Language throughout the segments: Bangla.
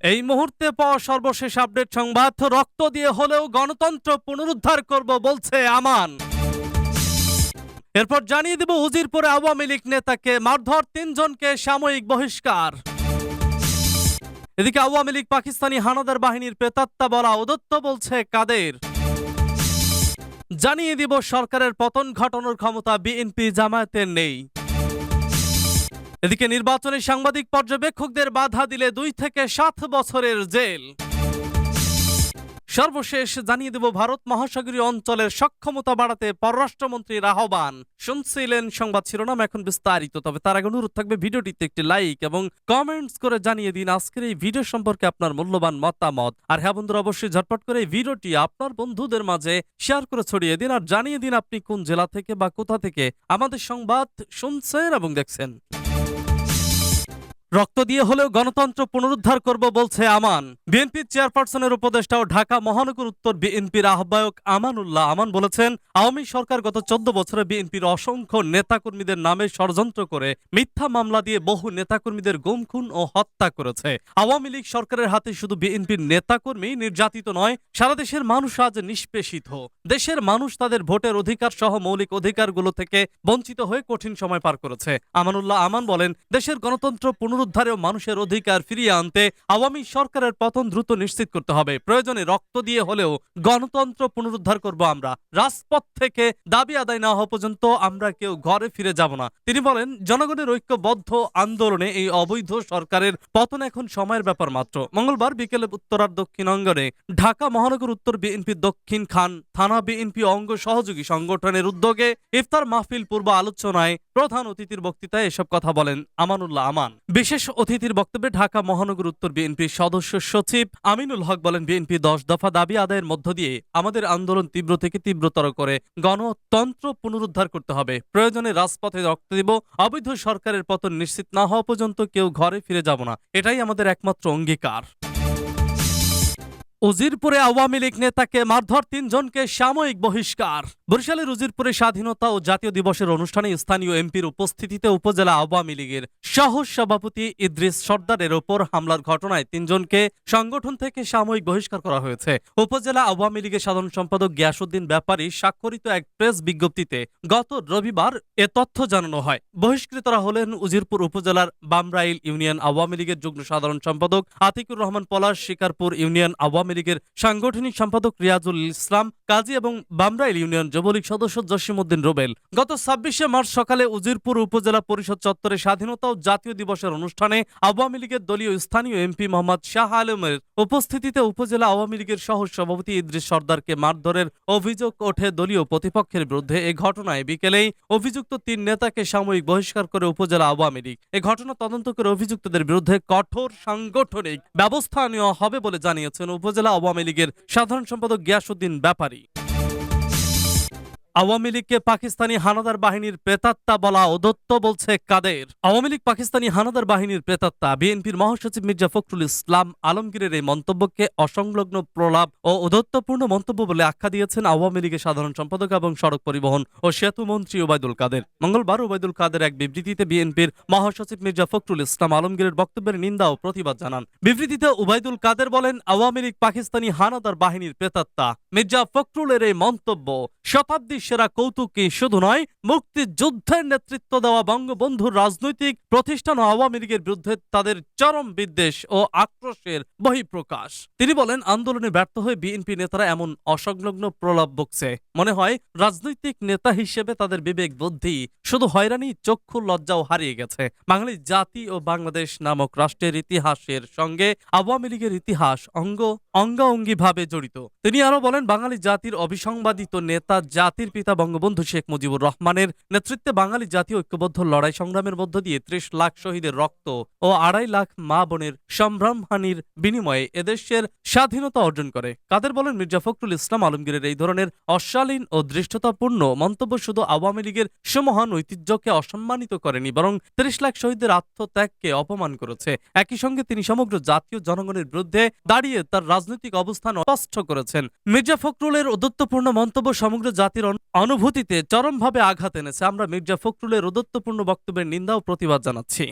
এই মুহূর্তে পাওয়া সর্বশেষ আপডেট সংবাদ, রক্ত দিয়ে হলেও গণতন্ত্র পুনরুদ্ধার করব বলছে আমান। এরপর জানিয়ে দেব উজিরপুরে আওয়ামী লীগ নেতাকে, মারধর তিনজনকে সাময়িক বহিষ্কার। এদিকে আওয়ামী লীগ পাকিস্তানি হানাদার বাহিনীর প্রেতাত্মা বলা উদত্ত বলছে কাদের। জানিয়ে দিব সরকারের পতন ঘটানোর ক্ষমতা বিএনপি জামায়াতের নেই। এদিকে নির্বাচনে সাংবাদিক পর্যবেক্ষকদের বাধা দিলে দুই থেকে সাত বছরের জেল। সর্বশেষ জানিয়ে দেব, ভারত মহাসাগরীয় অঞ্চলের সক্ষমতা বাড়াতে পররাষ্ট্রমন্ত্রীর আহ্বান। শুনছিলেন সংবাদ শিরোনাম, এখন বিস্তারিত। তবে তার আগে অনুরোধ থাকবে, ভিডিওটিতে একটি লাইক এবং কমেন্টস করে জানিয়ে দিন, আজকের এই ভিডিও সম্পর্কে আপনার মূল্যবান মতামত। আর হ্যাঁ বন্ধুরা, অবশ্যই ঝটপট করে এই ভিডিওটি আপনার বন্ধুদের মাঝে শেয়ার করে ছড়িয়ে দিন, আর জানিয়ে দিন আপনি কোন জেলা থেকে বা কোথা থেকে আমাদের সংবাদ শুনছেন এবং দেখছেন। রক্ত দিয়ে হলেও গণতন্ত্র পুনরুদ্ধার করব বলছে আমান। বিএনপির চেয়ারপারসনের উপদেষ্টা ও ঢাকা মহানগর উত্তর বিএনপির আহ্বায়ক আমানুল্লাহ আমান বলেছেন, আওয়ামী সরকার গত চোদ্দ বছরে বিএনপির অসংখ্য নেতাকর্মীদের নামে ষড়যন্ত্র করে মিথ্যা মামলা দিয়ে বহু নেতাকর্মীদের গুম, খুন ও হত্যা করেছে। আওয়ামী লীগ সরকারের হাতে শুধু বিএনপির নেতাকর্মী নির্যাতিত নয়, সারা দেশের মানুষ আজ নিষ্পেষিত। দেশের মানুষ তাদের ভোটের অধিকার সহ মৌলিক অধিকারগুলো থেকে বঞ্চিত হয়ে কঠিন সময় পার করেছে। আমানুল্লাহ আমান বলেন, দেশের গণতন্ত্র পুনরুদ্ধারে ও মানুষের অধিকার ফিরিয়ে আনতে আওয়ামী সরকারের পতন দ্রুত নিশ্চিত করতে হবে। প্রয়োজনে রক্ত দিয়ে হলেও গণতন্ত্র পুনরুদ্ধার করব আমরা। রাজপথ থেকে দাবি আদায় না হওয়া পর্যন্ত আমরা কেউ ঘরে ফিরে যাব না। তিনি বলেন, জনগণের ঐক্যবদ্ধ আন্দোলনে এই অবৈধ সরকারের পতন এখন সময়ের ব্যাপার মাত্র। মঙ্গলবার বিকেলে উত্তরার দক্ষিণ অঙ্গনে ঢাকা মহানগর উত্তর বিএনপি দক্ষিণ খান থানা বিএনপি অঙ্গ সহযোগী সংগঠনের উদ্যোগে ইফতার মাহফিল পূর্ব আলোচনায় প্রধান অতিথির বক্তৃতায় এসব কথা বলেন আমানুল্লাহ আমান। বিশেষ অতিথির বক্তব্যে ঢাকা মহানগর উত্তর বিএনপির সদস্য সচিব আমিনুল হক বলেন, বিএনপি দশ দফা দাবি আদায়ের মধ্য দিয়ে আমাদের আন্দোলন তীব্র থেকে তীব্রতর করে গণতন্ত্র পুনরুদ্ধার করতে হবে। প্রয়োজনে রাজপথে রক্ত দিব, অবৈধ সরকারের পতন নিশ্চিত না হওয়া পর্যন্ত কেউ ঘরে ফিরে যাব না। এটাই আমাদের একমাত্র অঙ্গীকার। উজিরপুরে আওয়ামী লীগ নেতাকে মারধর তিনজনকে সাময়িক বহিষ্কার। বরিশালের উজিরপুরে স্বাধীনতা ও জাতীয় দিবসের অনুষ্ঠানে স্থানীয় এমপির উপস্থিতিতে উপজেলা আওয়ামী লীগের সহ সভাপতি ইদ্রিস সর্দারের ওপর হামলার ঘটনায় তিনজনকে সংগঠন থেকে সাময়িক বহিষ্কার করা হয়েছে। উপজেলা আওয়ামী লীগের সাধারণ সম্পাদক গিয়াসুদ্দিন ব্যাপারী স্বাক্ষরিত এক প্রেস বিজ্ঞপ্তিতে গত রবিবার এ তথ্য জানানো হয়। বহিষ্কৃতরা হলেন উজিরপুর উপজেলার বামরাইল ইউনিয়ন আওয়ামী লীগের যুগ্ম সাধারণ সম্পাদক আতিকুর রহমান পলাশ, শিকারপুর ইউনিয়ন আওয়ামী লীগের সাংগঠনিক সম্পাদক রিয়াজুল ইসলাম, কাজী এবং বামরাইল ইউনিয়ন যুবলীগ সদস্য জসিমউদ্দিন রুবেল। গত ছাব্বিশে মার্চ সকালে উজিরপুর উপজেলা পরিষদ চত্বরে স্বাধীনতা ও জাতীয় দিবসের অনুষ্ঠানে আওয়ামী লীগের দলীয় স্থানীয় এমপি মোহাম্মদ শাহ আলমের উপস্থিতিতে উপজেলা আওয়ামী লীগের সহ সভাপতি ইদ্রিস সর্দারকে মারধরের অভিযোগ ওঠে দলীয় প্রতিপক্ষের বিরুদ্ধে। এ ঘটনায় বিকেলেই অভিযুক্ত তিন নেতাকে সাময়িক বহিষ্কার করে উপজেলা আওয়ামী লীগ। এ ঘটনা তদন্ত করে অভিযুক্তদের বিরুদ্ধে কঠোর সাংগঠনিক ব্যবস্থা নেওয়া হবে বলে জানিয়েছেন উপজেলা আওয়ামী লীগের সাধারণ সম্পাদক গিয়াসুদ্দিন ব্যাপারী। আওয়ামী লীগকে পাকিস্তানি হানাদার বাহিনীর প্রেতাত্মা বলা অদত্ত বলছে কাদের। আওয়ামী লীগ পাকিস্তানি হানাদার বাহিনীর প্রেতাত্মা বিএনপির মহাসচিব মির্জা ফখরুল ইসলাম আলমগীরের এই মন্তব্যকে অসংলগ্ন প্রলাপ ও অদত্তপূর্ণ মন্তব্য বলে আখ্যা দিয়েছেন আওয়ামী লীগের সাধারণ সম্পাদক এবং সড়ক পরিবহন ও সেতু মন্ত্রী ওবায়দুল কাদের। মঙ্গলবার ওবায়দুল কাদের এক বিবৃতিতে বিএনপির মহাসচিব মির্জা ফখরুল ইসলাম আলমগীরের বক্তব্যের নিন্দা ও প্রতিবাদ জানান। বিবৃতিতে ওবায়দুল কাদের বলেন, আওয়ামী লীগ পাকিস্তানি হানাদার বাহিনীর প্রেতাত্মা। মির্জা ফখরুলের এই মন্তব্য শতাব্দীর সেরা কৌতুকই শুধু নয়, মুক্তিযুদ্ধের নেতৃত্ব দেওয়া বঙ্গবন্ধুর রাজনৈতিক প্রতিষ্ঠান ও আওয়ামী লীগের বিরুদ্ধে তাদের চরম বিদ্বেষ ও আক্রোশের বহিঃপ্রকাশ। তিনি বলেন, আন্দোলনে ব্যর্থ হয়ে বিএনপি নেতারা এমন অসংলগ্ন প্রলাপ বকছে। মনে হয়, রাজনৈতিক নেতা হিসেবে তাদের বিবেক বুদ্ধি শুধু হয়রানি, চক্ষু লজ্জাও হারিয়ে গেছে। বাঙালি জাতি ও বাংলাদেশ নামক রাষ্ট্রের ইতিহাসের সঙ্গে আওয়ামী লীগের ইতিহাস অঙ্গ, অঙ্গাঙ্গিভাবে জড়িত। তিনি আরও বলেন, বাঙালি জাতির অবিসংবাদিত নেতা জাতির পিতা বঙ্গবন্ধু শেখ মুজিবুর রহমানের নেতৃত্বে বাঙালি জাতীয় ঐক্যবদ্ধ লড়াই সংগ্রামের মধ্য দিয়ে ত্রিশ লাখ শহীদের রক্ত ও আড়াই লাখ মা বোনের সম্ভ্রমহানির বিনিময়ে এদেশের স্বাধীনতা অর্জন করে। কাদের বলেন মির্জা ফখরুল ইসলাম আলমগীরের এই ধরনের অশালীন ও দৃষ্টতাপূর্ণ মন্তব্য শুধু আওয়ামী লীগের সুমহান ঐতিহ্যকে অসম্মানিত করেনি, বরং ত্রিশ লাখ শহীদের আত্মত্যাগকে অপমান করেছে। একই সঙ্গে তিনি সমগ্র জাতীয় জনগণের বিরুদ্ধে দাঁড়িয়ে তার রাজনৈতিক অবস্থান স্পষ্ট করেছেন। মির্জা ফখরুলের উদত্তপূর্ণ মন্তব্য সমগ্র জাতির অনুভূতিতে চরমভাবে আঘাত এনেছে। আমরা মির্জা ফখরুলের রোদত্বপূর্ণ বক্তব্যের নিন্দা ও প্রতিবাদ জানাচ্ছি।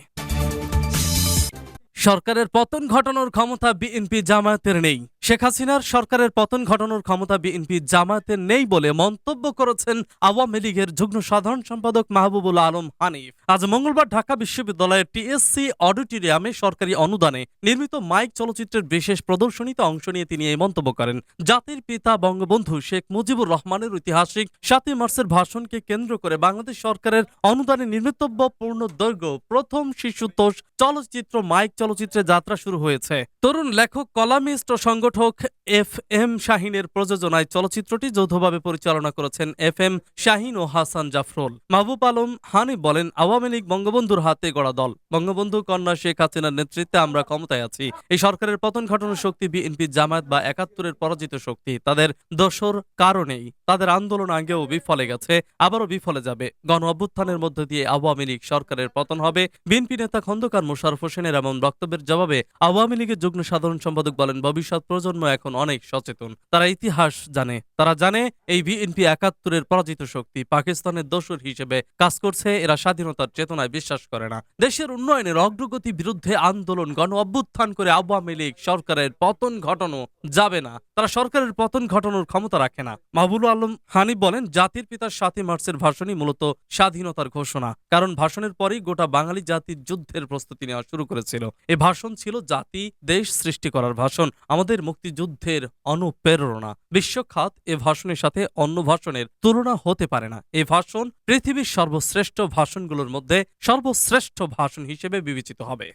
সরকারের পতন ঘটানোর ক্ষমতা বিএনপি জামায়াতের নেই। শেখ হাসিনার সরকারের পতন ঘটানোর ক্ষমতা বিএনপি জামায়াতের নেই বলে মন্তব্য করেছেন আওয়ামী লীগের যুগ্ম সাধারণ সম্পাদক মাহবুবুল আলম হানিফ। আজ মঙ্গলবার ঢাকা বিশ্ববিদ্যালয়ের টিএসসি অডিটোরিয়ামে সরকারি অনুদানে নির্মিত মাইক চলচ্চিত্রের বিশেষ প্রদর্শনীতে অংশ নিয়ে তিনি এই মন্তব্য করেন। জাতির পিতা বঙ্গবন্ধু শেখ মুজিবুর রহমানের ঐতিহাসিক সাতই মার্চের ভাষণকে কেন্দ্র করে বাংলাদেশ সরকারের অনুদানে নির্মিতব্য পূর্ণ দৈর্ঘ্য, প্রথম শিশুতোষ চলচ্চিত্র মাইক চলচ্চিত্রে যাত্রা শুরু হয়েছে। তরুণ লেখক, কলামিস্ট ও সংগঠক এফ এম শাহিনের প্রযোজনায় চলচ্চিত্রটি যৌথভাবে পরিচালনা করেছেন এফ এম শাহিন ও হাসান জাফরুল। মাহবুব আলম, হানি বলেন, আওয়ামী লীগ বঙ্গবন্ধুর হাতে গড়া দল। বঙ্গবন্ধু কন্যা শেখ হাসিনার নেতৃত্বে আমরা ক্ষমতায় আছি। এই সরকারের পতন ঘটানোর শক্তি বিএনপি জামায়াত বা একাত্তরের পরাজিত শক্তি। তাদের দোষর কারণেই তাদের আন্দোলন আগেও বিফলে গেছে, আবারও বিফলে যাবে। গণ অভ্যুত্থানের মধ্য দিয়ে আওয়ামী লীগ সরকারের পতন হবে। বিএনপি নেতা খন্দকার মোশারফ হোসেনের এমন বক্তব্যের জবাবে আওয়ামী লীগের যুগ্ম সাধারণ সম্পাদক বলেন, ভবিষ্যৎ প্রজন্ম এখন অনেক সচেতন। তারা ইতিহাস জানে। তারা জানে এই বিএনপি একাত্তরের পরাজিত শক্তি পাকিস্তানের দোসর হিসেবে কাজ করছে। এরা স্বাধীনতার চেতনায় বিশ্বাস করে না। দেশের উন্নয়নের অগ্রগতি বিরুদ্ধে আন্দোলন, গণ অভ্যুত্থান করে আওয়ামী লীগ সরকারের পতন ঘটানো যাবে না। তারা সরকারের পতন ঘটানোর ক্ষমতা রাখে না। মাহবুল আলম হানি বলেন, জাতির পিতার সাতই মার্চের ভাষণই মূলত স্বাধীনতার ঘোষণা। কারণ ভাষণের পরেই গোটা বাঙালি জাতির যুদ্ধের প্রস্তুতি নেওয়া শুরু করেছিল। এ ভাষণ ছিল জাতি দেশ সৃষ্টি করার ভাষণ। আমাদের মুক্তিযুদ্ধের অনুপ্রেরণা। বিশ্বখ্যাত এ ভাষণের সাথে অন্য ভাষণের তুলনা হতে পারে না। এ ভাষণ পৃথিবীর সর্বশ্রেষ্ঠ ভাষণগুলোর মধ্যে সর্বশ্রেষ্ঠ ভাষণ হিসেবে বিবেচিত হবে।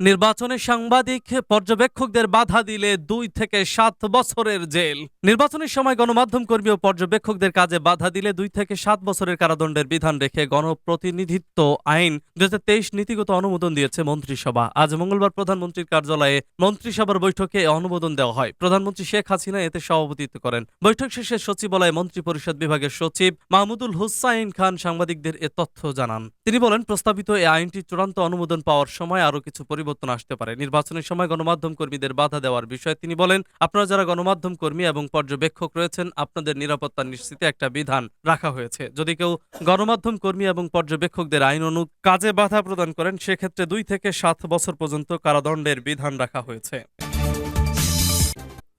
নির্বাচনে সাংবাদিক পর্যবেক্ষকদের বাধা দিলে দুই থেকে সাত বছরের জেল। নির্বাচনের সময় গণমাধ্যম কর্মী ও পর্যবেক্ষকদের কাজে বাধা দিলে দুই থেকে সাত বছরের কারাদণ্ডের বিধান রেখে গণপ্রতিনিধিত্ব আইন দু নীতিগত অনুমোদন দিয়েছে মন্ত্রিসভা। আজ মঙ্গলবার প্রধানমন্ত্রীর কার্যালয়ে মন্ত্রিসভার বৈঠকে অনুমোদন দেওয়া হয়। প্রধানমন্ত্রী শেখ হাসিনা এতে সভাপতিত্ব করেন। বৈঠক শেষে সচিবালয়ে মন্ত্রী পরিষদ বিভাগের সচিব মাহমুদুল হুসাইন খান সাংবাদিকদের এ তথ্য জানান। তিনি বলেন, প্রস্তাবিত এই আইনটি চূড়ান্ত অনুমোদন পাওয়ার সময় আরও কিছু পরিবর্তন আসতে পারে। নির্বাচনের সময় গণমাধ্যম কর্মীদের বাধা দেওয়ার বিষয়ে তিনি বলেন, আপনারা যারা গণমাধ্যম কর্মী এবং পর্যবেক্ষক রয়েছেন, আপনাদের নিরাপত্তা নিশ্চিতে একটা বিধান রাখা হয়েছে। যদি কেউ গণমাধ্যম কর্মী এবং পর্যবেক্ষকদের আইন অনু কাজে বাধা প্রদান করেন, সেক্ষেত্রে দুই থেকে সাত বছর পর্যন্ত কারাদণ্ডের বিধান রাখা হয়েছে।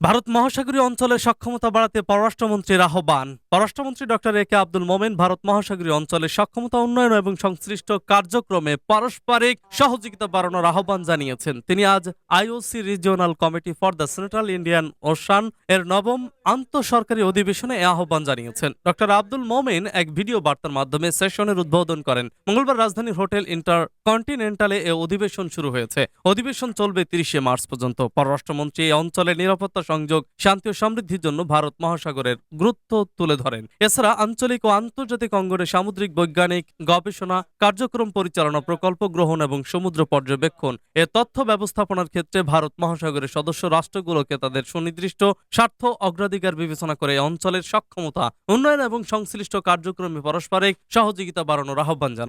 ভারত মহাসাগরীয় অঞ্চলের সক্ষমতা বাড়াতে পররাষ্ট্রমন্ত্রীর আহ্বান। পররাষ্ট্রমন্ত্রী doctor A K Abdul Momen Bharat মহাসাগরীয় অঞ্চলের সক্ষমতা উন্নয়ন এবং সংশ্লিষ্ট কার্যক্রমে পারস্পরিক সহযোগিতা বাড়ানোর আহ্বান জানিয়েছেন। তিনি আজ IOC regional committee for the central Indian ocean এর নবম আন্তঃসরকারি অধিবেশনে এ আহ্বান জানিয়েছেন। ডক্টর আব্দুল মোমেন এক ভিডিও বার্তার মাধ্যমে সেশনের উদ্বোধন করেন। মঙ্গলবার রাজধানীর হোটেল ইন্টার কন্টিনেন্টালে এ অধিবেশন শুরু হয়েছে। অধিবেশন চলবে তিরিশে মার্চ পর্যন্ত। পররাষ্ট্রমন্ত্রী এই অঞ্চলের নিরাপত্তা সংযোগ, শান্তি ও সমৃদ্ধির জন্য ভারত মহাসাগরের গুরুত্ব তুলে ধরেন। এছাড়া আঞ্চলিক ও আন্তর্জাতিক অঙ্গনে সামুদ্রিক বৈজ্ঞানিক গবেষণা, কার্যক্রম পরিচালনা, প্রকল্প গ্রহণ এবং সমুদ্র পর্যবেক্ষণ এ তথ্য ব্যবস্থাপনার ক্ষেত্রে ভারত মহাসাগরের সদস্য রাষ্ট্রগুলোকে তাদের সুনির্দিষ্ট স্বার্থ, অগ্রাধিকার বিবেচনা করে অঞ্চলের সক্ষমতা, উন্নয়ন এবং সংশ্লিষ্ট কার্যক্রমে পারস্পরিক সহযোগিতা বাড়ানোর আহ্বান জানান